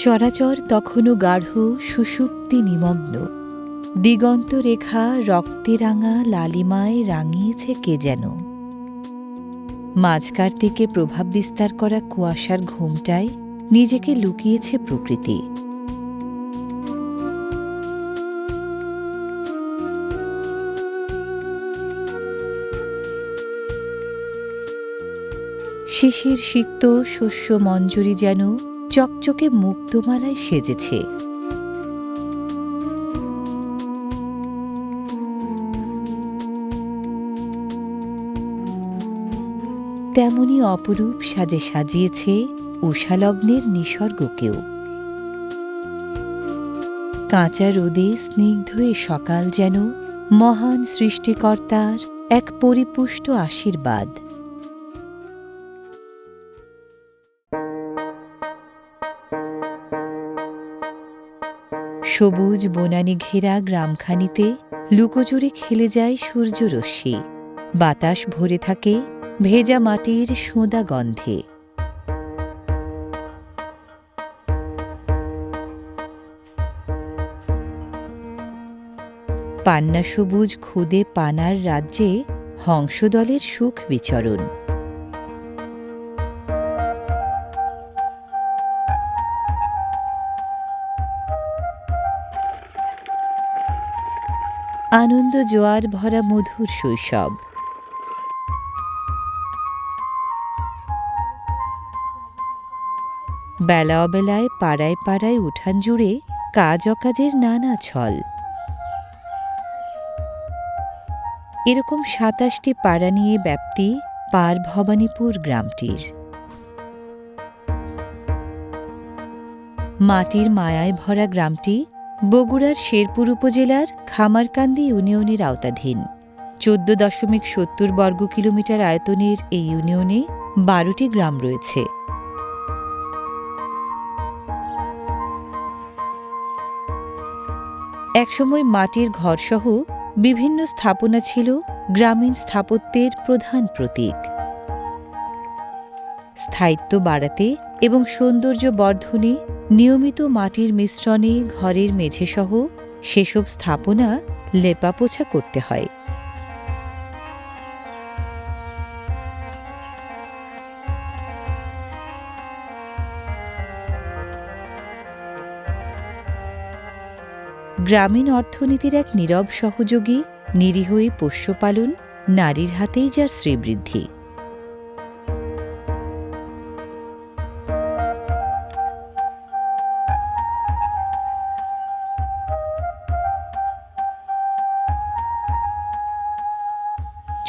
চরাচর তখনও গাঢ়, সুষুপ্তি নিমগ্ন। দিগন্ত রেখা রক্তে রাঙা, লালিমায় রাঙিয়েছে কে যেন। মাঝকার থেকে প্রভাব বিস্তার করা কুয়াশার ঘুমটায় নিজেকে লুকিয়েছে প্রকৃতি। শিশির সিক্ত শস্য মঞ্জুরি যেন চকচকে মুক্তমালায় সেজেছে। তেমনি অপরূপ সাজে সাজিয়েছে উষালগ্নের নিসর্গকেও। কাঁচা রোদে স্নিগ্ধ এ সকাল যেন মহান সৃষ্টিকর্তার এক পরিপুষ্ট আশীর্বাদ। সবুজ বনানি ঘেরা গ্রামখানিতে লুকোচুরে খেলে যায় সূর্যরশ্মি। বাতাস ভরে থাকে ভেজা মাটির সোঁদা গন্ধে। পান্না সবুজ খুদে পানার রাজ্যে হংসদলের সুখ বিচরণ। আনন্দ জোয়ার ভরা মধুর শৈশব। বেলা অবেলায় পাড়ায় পাড়ায় উঠান জুড়ে কাজ অকাজের নানা ছল। এরকম সাতাশটি পাড়া নিয়ে ব্যাপ্তি পার ভবানীপুর গ্রামটির। মাটির মায়ায় ভরা গ্রামটি বগুড়ার শেরপুর উপজেলার খামারকান্দি ইউনিয়নের আওতাধীন। চোদ্দ দশমিক সত্তর বর্গ কিলোমিটার আয়তনের এই ইউনিয়নে বারোটি গ্রাম রয়েছে। একসময় মাটির ঘরসহ বিভিন্ন স্থাপনা ছিল গ্রামীণ স্থাপত্যের প্রধান প্রতীক। স্থায়িত্ব বাড়াতে এবং সৌন্দর্য বর্ধনে নিয়মিত মাটির মিশ্রণে ঘরের মেঝেসহ সেসব স্থাপনা লেপাপোছা করতে হয়। গ্রামীণ অর্থনীতির এক নীরব সহযোগী নিরীহই পোষ্যপালন নারীর হাতেই যার শ্রীবৃদ্ধি।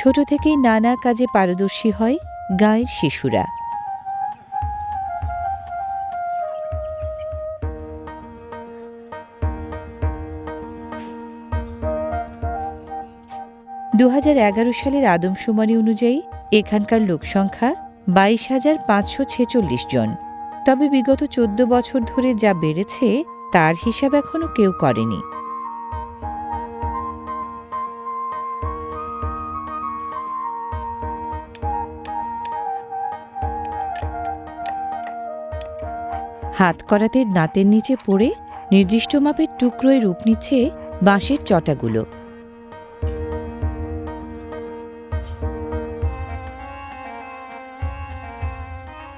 ছোট থেকেই নানা কাজে পারদর্শী হয় গাঁয়ের শিশুরা। দু হাজার এগারো সালের আদমশুমারি অনুযায়ী এখানকার লোকসংখ্যা বাইশ হাজার পাঁচশো ছেচল্লিশ জন। তবে বিগত চোদ্দ বছর ধরে যা বেড়েছে, তার হিসাব এখনও কেউ করেনি। হাত করাতে দাঁতের নিচে পড়ে নির্দিষ্ট মাপের টুকরোয় রূপ নিচ্ছে বাঁশের চটাগুলো।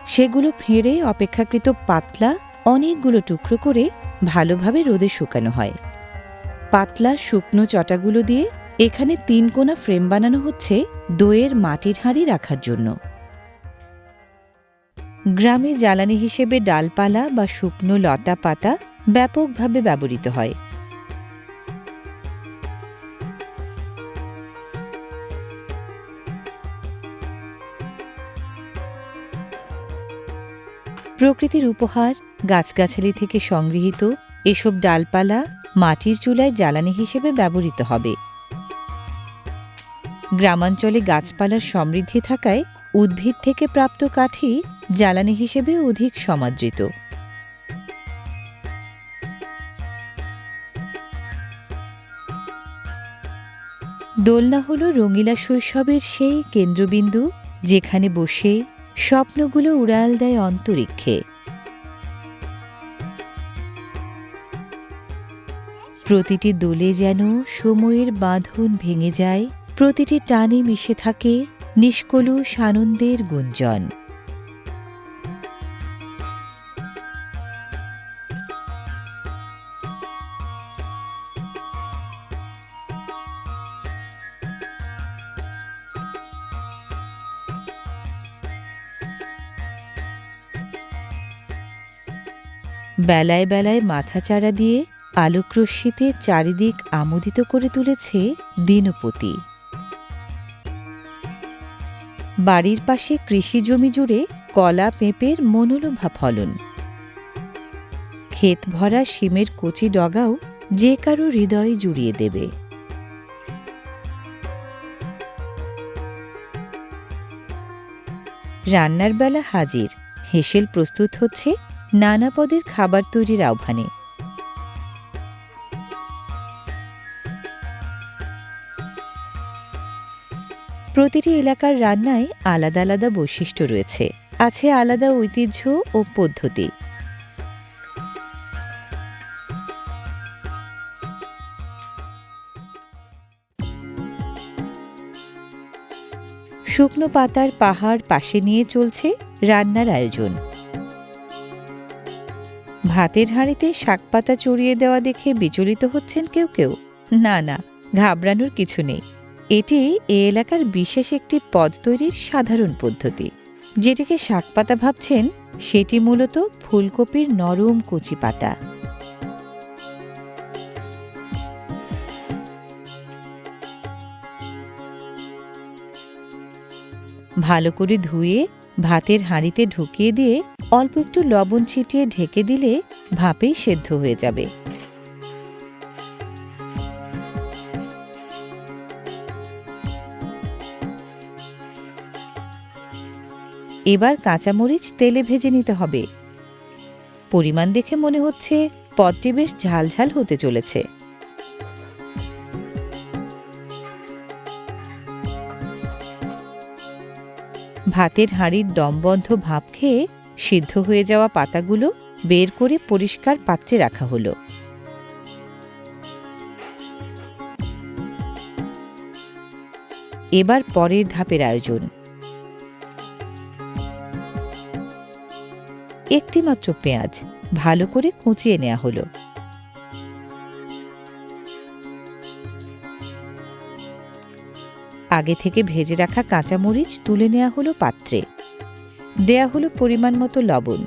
সেগুলো ফেঁড়ে অপেক্ষাকৃত পাতলা অনেকগুলো টুকরো করে ভালোভাবে রোদে শুকানো হয়। পাতলা শুকনো চটাগুলো দিয়ে এখানে তিন কোনা ফ্রেম বানানো হচ্ছে দইয়ের মাটির হাঁড়ি রাখার জন্য। গ্রামে জ্বালানি হিসেবে ডালপালা বা শুকনো লতা পাতা ব্যাপকভাবে ব্যবহৃত হয়। প্রকৃতির উপহার, গাছগাছালি থেকে সংগৃহীত এসব ডালপালা মাটির চুলায় জ্বালানি হিসেবে ব্যবহৃত হবে। গ্রামাঞ্চলে গাছপালার সমৃদ্ধি থাকায় উদ্ভিদ থেকে প্রাপ্ত কাঠি জ্বালানি হিসেবে অধিক সমাদৃত। দোলনা হল রঙিলা শৈশবের সেই কেন্দ্রবিন্দু যেখানে বসে স্বপ্নগুলো উড়াল দেয় অন্তরিক্ষে। প্রতিটি দোলে যেন সময়ের বাঁধন ভেঙে যায়, প্রতিটি টানে মিশে থাকে নিষ্কলুষ আনন্দের গুঞ্জন। বেলায় বেলায় মাথাচাড়া দিয়ে আলোকরশ্মিতে চারিদিক আমোদিত করে তুলেছে দিনপতি। বাড়ির পাশে কৃষি জমি জুড়ে কলা পেঁপের মনোলোভা ফলন। ক্ষেত ভরা শিমের কচি ডগাও যে কারও হৃদয় জুড়িয়ে দেবে। রান্নার বেলা হাজির, হেসেল প্রস্তুত হচ্ছে নানা পদের খাবার তৈরির আহ্বানে। প্রতিটি এলাকার রান্নায় আলাদা আলাদা বৈশিষ্ট্য রয়েছে। আছে আলাদা ঐতিহ্য ও পদ্ধতি। শুকনো পাতার পাহাড় পাশে নিয়ে চলছে রান্নার আয়োজন। ভাতের হাঁড়িতে শাকপাতা চড়িয়ে দেওয়া দেখে বিচলিত হচ্ছেন কেউ কেউ। না না, ঘাবড়ানোর কিছু নেই। এটি এ এলাকার বিশেষ একটি পদ তৈরির সাধারণ পদ্ধতি। যেটিকে শাকপাতা ভাবছেন, সেটি মূলত ফুলকপির নরম কচি পাতা। ভালো করে ধুয়ে ভাতের হাঁড়িতে ঢুকিয়ে দিয়ে অল্প একটু লবণ ছিটিয়ে ঢেকে দিলে ভাপেই সেদ্ধ হয়ে যাবে। এবার কাঁচামরিচ তেলে ভেজে নিতে হবে। পরিমাণ দেখে মনে হচ্ছে পদটি বেশ ঝালঝাল হতে চলেছে। ভাতের হাঁড়ির দমবন্ধ ভাপ খেয়ে সিদ্ধ হয়ে যাওয়া পাতাগুলো বের করে পরিষ্কার পাত্রে রাখা হলো। এবার পরের ধাপের আয়োজন। একটি মাত্র পেঁয়াজ ভালো করে কুচিয়ে নেওয়া হলো। আগে থেকে ভেজে রাখা কাঁচামরিচ তুলে নেওয়া হলো পাত্রে। দেয়া হলো পরিমাণ মতো লবণ।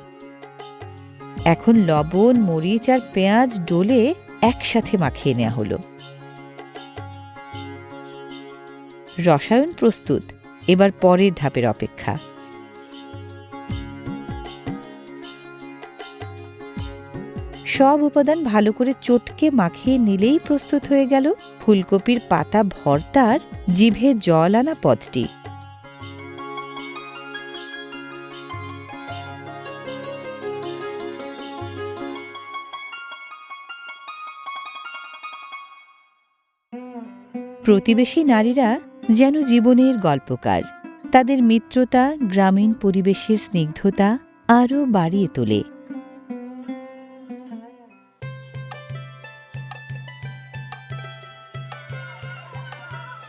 এখন লবণ, মরিচ আর পেঁয়াজ ডোলে একসাথে মাখিয়ে নেওয়া হলো। রসায়ন প্রস্তুত, এবার পরের ধাপের অপেক্ষা। সব উপাদান ভালো করে চটকে মাখিয়ে নিলেই প্রস্তুত হয়ে গেল ফুলকপির পাতা ভর্তার জিভে জল আনা পদটি। প্রতিবেশী নারীরা যেন জীবনের গল্পকার। তাদের মিত্রতা গ্রামীণ পরিবেশের স্নিগ্ধতা আরও বাড়িয়ে তোলে।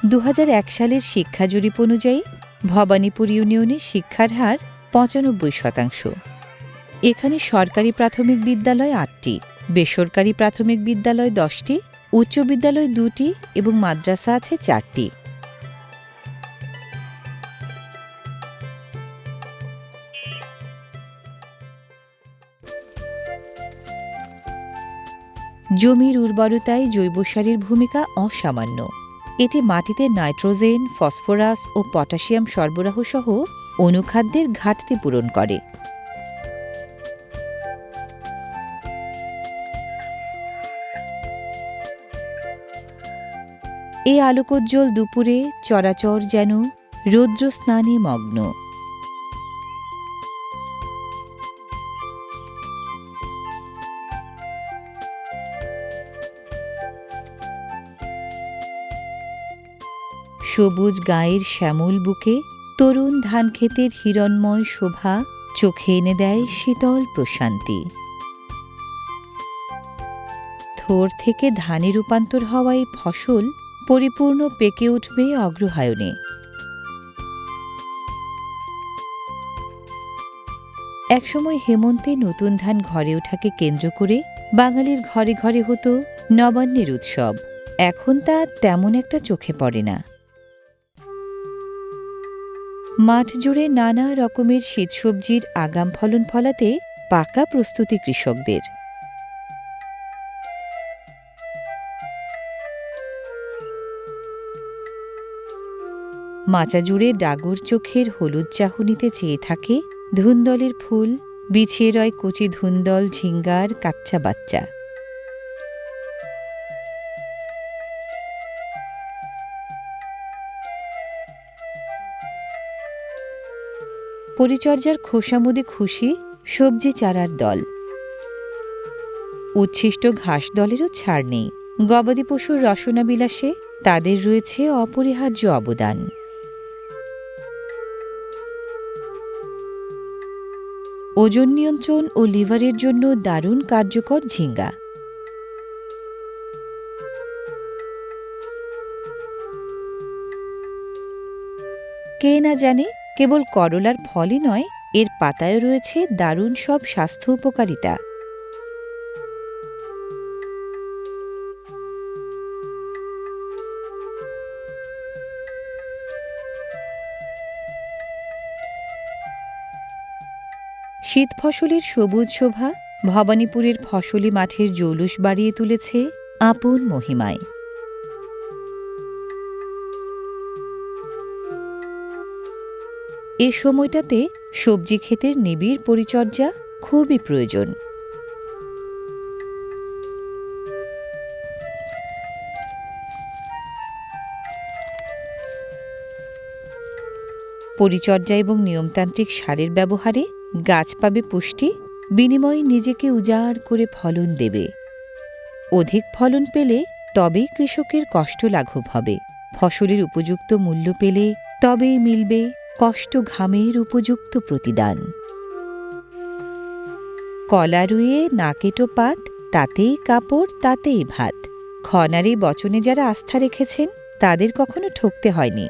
দু হাজার এক সালের শিক্ষা জরিপ অনুযায়ী ভবানীপুর ইউনিয়নে শিক্ষার হার পঁচানব্বই শতাংশ। এখানে সরকারি প্রাথমিক বিদ্যালয় আটটি, বেসরকারি প্রাথমিক বিদ্যালয় দশটি উচ্চ বিদ্যালয় দুটি এবং মাদ্রাসা আছে চারটি। জমির উর্বরতায় জৈব সারের ভূমিকা অসামান্য। এটি মাটিতে নাইট্রোজেন, ফসফরাস ও পটাশিয়াম সরবরাহ সহ অনুখাদ্যের ঘাটতি পূরণ করে। এই আলোকোজ্জ্বল দুপুরে চরাচর যেন রৌদ্র স্নানে মগ্ন। সবুজ গায়ের শ্যামল বুকে তরুণ ধানক্ষেতের হিরণময় শোভা চোখে এনে দেয় শীতল প্রশান্তি। থোর থেকে ধানে রূপান্তর হওয়া এই ফসল পরিপূর্ণ পেকে উঠবে অগ্রহায়ণে। একসময় হেমন্তে নতুন ধান ঘরে ওঠাকে কেন্দ্র করে বাঙালির ঘরে ঘরে হতো নবান্নের উৎসব। এখন তা তেমন একটা চোখে পড়ে না। মাঠ জুড়ে নানা রকমের শীতসবজির আগাম ফলন ফলাতে পাকা প্রস্তুতি কৃষকদের। মাচা জুড়ে ডাগর চোখের হলুদ চাহনিতে চেয়ে থাকে ধুন্দলের ফুল, বিছিয়ে রয় কচি ধুন্দল, ঝিঙ্গার কাচ্চা বাচ্চা। পরিচর্যার খোসামুদে খুশি সবজি চারার দল। উচ্ছিষ্ট ঘাস দলেরও ছাড় নেই। গবাদি পশুর রসনা বিলাসে তাদের রয়েছে অপরিহার্য অবদান। ওজন নিয়ন্ত্রণ ও লিভারের জন্য দারুণ কার্যকর ঝিঙ্গা। কে না জানে, কেবল করলার ফলই নয়, এর পাতায় রয়েছে দারুণ সব স্বাস্থ্য উপকারিতা। শীত ফসলের সবুজ শোভা ভবানীপুরের ফসলি মাঠের জৌলুস বাড়িয়ে তুলেছে আপন মহিমায়। এ সময়টাতে সবজি ক্ষেতের নিবিড় পরিচর্যা খুবই প্রয়োজন। পরিচর্যা এবং নিয়মতান্ত্রিক সারের ব্যবহারে গাছ পাবে পুষ্টি, বিনিময়ে নিজেকে উজাড় করে ফলন দেবে। অধিক ফলন পেলে তবেই কৃষকের কষ্ট লাঘব হবে। ফসলের উপযুক্ত মূল্য পেলে তবেই মিলবে কষ্ট ঘামের উপযুক্ত প্রতিদান। কলা রুয়ে না কেটো পাত, তাতেই কাপড়, তাতেই ভাত। খনারে বচনে যারা আস্থা রেখেছেন, তাদের কখনো ঠকতে হয়নি।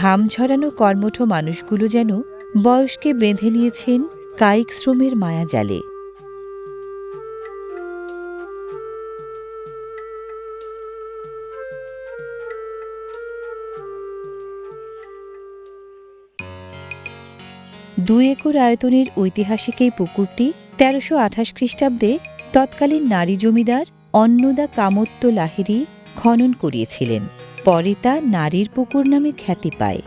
ঘাম ঝরানো কর্মঠ মানুষগুলো যেন বয়সকে বেঁধে নিয়েছেন কায়িক শ্রমের মায়া জালে। দুই একর আয়তনের ঐতিহাসিক এই পুকুরটি তেরোশো আঠাশ খ্রিস্টাব্দে তৎকালীন নারী জমিদার অন্নদা কামত্ত লাহিড়ী খনন করিয়েছিলেন। পরে তা নারীর পুকুর নামে খ্যাতি পায়।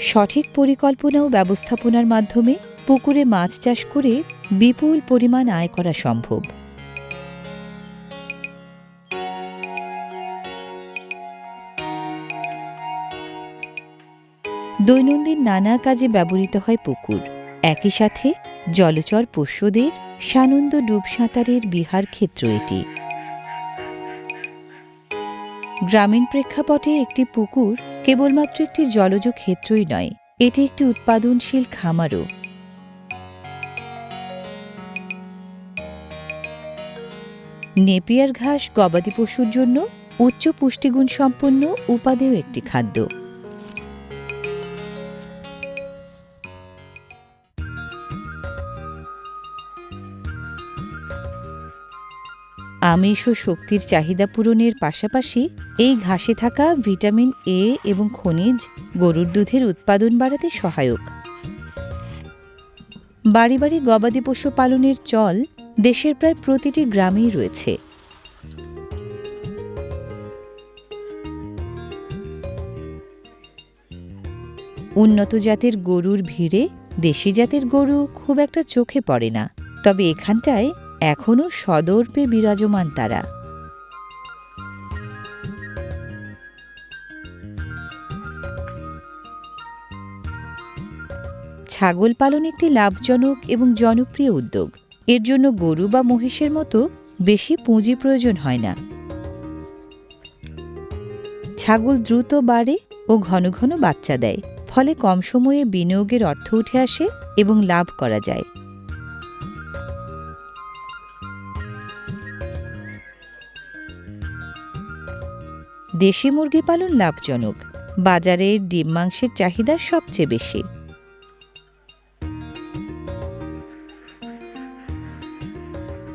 সঠিক পরিকল্পনা ও ব্যবস্থাপনার মাধ্যমে পুকুরে মাছ চাষ করে বিপুল পরিমাণ আয় করা সম্ভব। দৈনন্দিন নানা কাজে ব্যবহৃত হয় পুকুর। একই সাথে জলচর পোষ্যদের সানন্দ ডুব সাঁতারের বিহার ক্ষেত্র এটি। গ্রামীণ প্রেক্ষাপটে একটি পুকুর কেবলমাত্র একটি জলজ ক্ষেত্রই নয়, এটি একটি উৎপাদনশীল খামারও। নেপিয়ার ঘাস গবাদি পশুর জন্য উচ্চ পুষ্টিগুণ সম্পন্ন উপাদেয় একটি খাদ্য। আমিষ ও শক্তির চাহিদা পূরণের পাশাপাশি এই ঘাসে থাকা ভিটামিন এ এবং খনিজ, গরুর দুধের উৎপাদন বাড়াতে সহায়ক। বাড়ি বাড়ি গবাদি পশু পালনের চল দেশের প্রায় প্রতিটি গ্রামেই রয়েছে। উন্নত জাতের গরুর ভিড়ে দেশি জাতের গরু খুব একটা চোখে পড়ে না। তবে এখানটায় এখনও সদর্পে বিরাজমান তারা। ছাগল পালন একটি লাভজনক এবং জনপ্রিয় উদ্যোগ। এর জন্য গরু বা মহিষের মতো বেশি পুঁজি প্রয়োজন হয় না। ছাগল দ্রুত বাড়ে ও ঘন ঘন বাচ্চা দেয়, ফলে কম সময়ে বিনিয়োগের অর্থ উঠে আসে এবং লাভ করা যায়। দেশি মুরগি পালন লাভজনক। বাজারে ডিম মাংসের চাহিদা সবচেয়ে বেশি।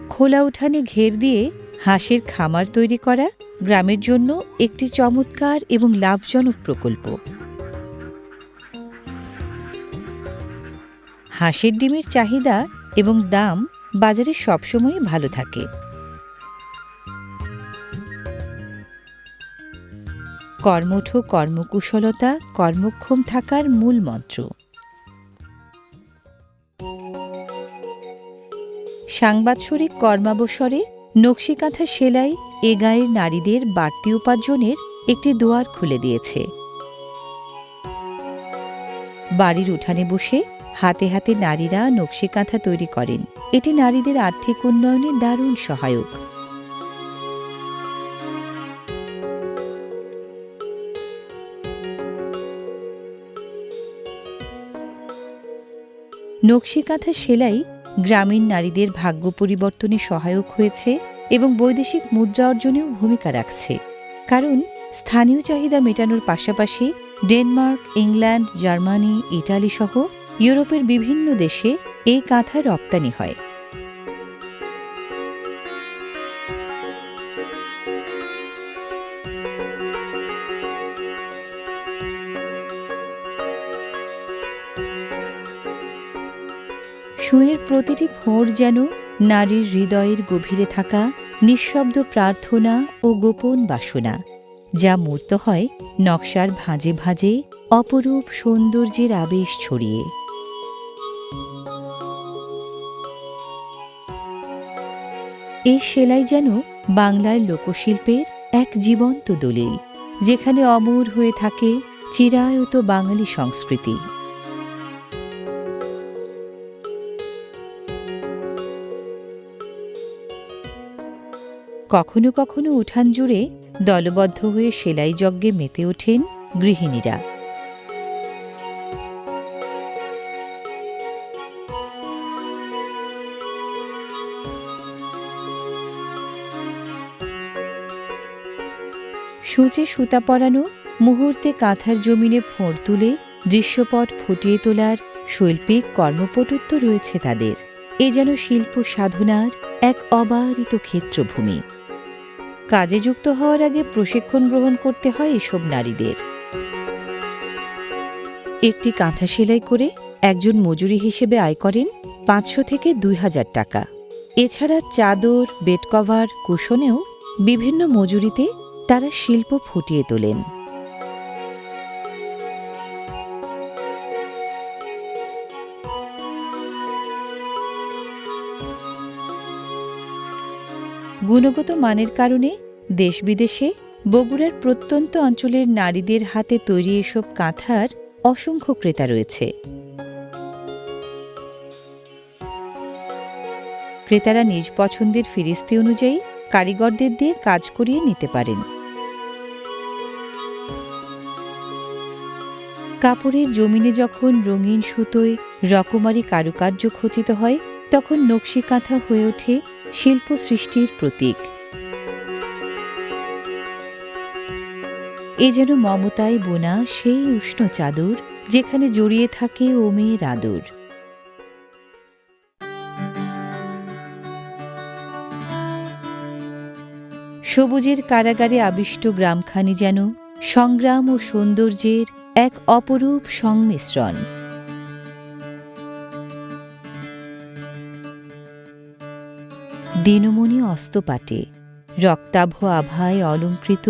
খোলা উঠানে ঘের দিয়ে হাঁসের খামার তৈরি করা গ্রামের জন্য একটি চমৎকার এবং লাভজনক প্রকল্প। হাঁসের ডিমের চাহিদা এবং দাম বাজারে সবসময় ভালো থাকে। কর্মঠ কর্মকুশলতা, কর্মক্ষম থাকার মূল মন্ত্র। সাংবাৎসরিক কর্মাবসরে নকশিকাঁথা সেলাই এ গায়ের নারীদের বাড়তি উপার্জনের একটি দুয়ার খুলে দিয়েছে। বাড়ির উঠানে বসে হাতে হাতে নারীরা নকশিকাঁথা তৈরি করেন। এটি নারীদের আর্থিক উন্নয়নে দারুণ সহায়ক। নকশিকাঁথা সেলাই গ্রামীণ নারীদের ভাগ্য পরিবর্তনে সহায়ক হয়েছে এবং বৈদেশিক মুদ্রা অর্জনেও ভূমিকা রাখছে। কারণ স্থানীয় চাহিদা মেটানোর পাশাপাশি ডেনমার্ক, ইংল্যান্ড, জার্মানি ইটালি সহ ইউরোপের বিভিন্ন দেশে এই কাঁথা রপ্তানি হয়। সুয়ের প্রতিটি ভোর যেন নারীর হৃদয়ের গভীরে থাকা নিঃশব্দ প্রার্থনা ও গোপন বাসনা, যা মূর্ত হয় নকশার ভাঁজে ভাঁজে অপরূপ সৌন্দর্যের আবেশ ছড়িয়ে। এই সেলাই যেন বাংলার লোকশিল্পের এক জীবন্ত দলিল, যেখানে অমর হয়ে থাকে চিরায়ত বাঙালি সংস্কৃতি। কখনো কখনো উঠান জুড়ে দলবদ্ধ হয়ে সেলাই যজ্ঞে মেতে ওঠেন গৃহিণীরা। সূচে সুতা পরানো, মুহূর্তে কাঁথার জমিনে ফোঁড় তুলে দৃশ্যপট ফুটিয়ে তোলার শৈল্পিক কর্মপটুত্ব রয়েছে তাদের। এ যেন শিল্প সাধনার এক অবারিত ক্ষেত্রভূমি। কাজে যুক্ত হওয়ার আগে প্রশিক্ষণ গ্রহণ করতে হয় এসব নারীদের। একটি কাঁথা সেলাই করে একজন মজুরি হিসেবে আয় করেন পাঁচশো থেকে দুই হাজার টাকা। এছাড়া চাদর, বেড কভার, কুশনেও বিভিন্ন মজুরিতে তারা শিল্প ফুটিয়ে তোলেন। গুণগত মানের কারণে দেশ বিদেশে বগুড়ার প্রত্যন্ত অঞ্চলের নারীদের হাতে তৈরি এসব কাঁথার অসংখ্য ক্রেতা রয়েছে। ক্রেতারা নিজ পছন্দের ফিরিস্তি অনুযায়ী কারিগরদের দিয়ে কাজ করিয়ে নিতে পারেন। কাপড়ের জমিনে যখন রঙিন সুতোয় রকমারি কারুকার্য খচিত হয়, তখন নকশি কাঁথা হয়ে ওঠে শিল্প সৃষ্টির প্রতীক। এ যেন মমতায় বোনা সেই উষ্ণ চাদর, যেখানে জড়িয়ে থাকে ওমের আদর। সবুজের কারাগারে আবিষ্ট গ্রামখানি যেন সংগ্রাম ও সৌন্দর্যের এক অপরূপ সংমিশ্রণ। দিনমণি অস্তপাটে রক্তাভ আভায় অলঙ্কৃত,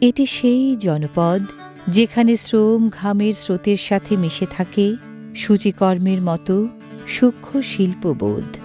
এটি সেই জনপদ যেখানে শ্রম ঘামের স্রোতের সাথে মিশে থাকে সূচিকর্মের মতো সূক্ষ্ম শিল্পবোধ।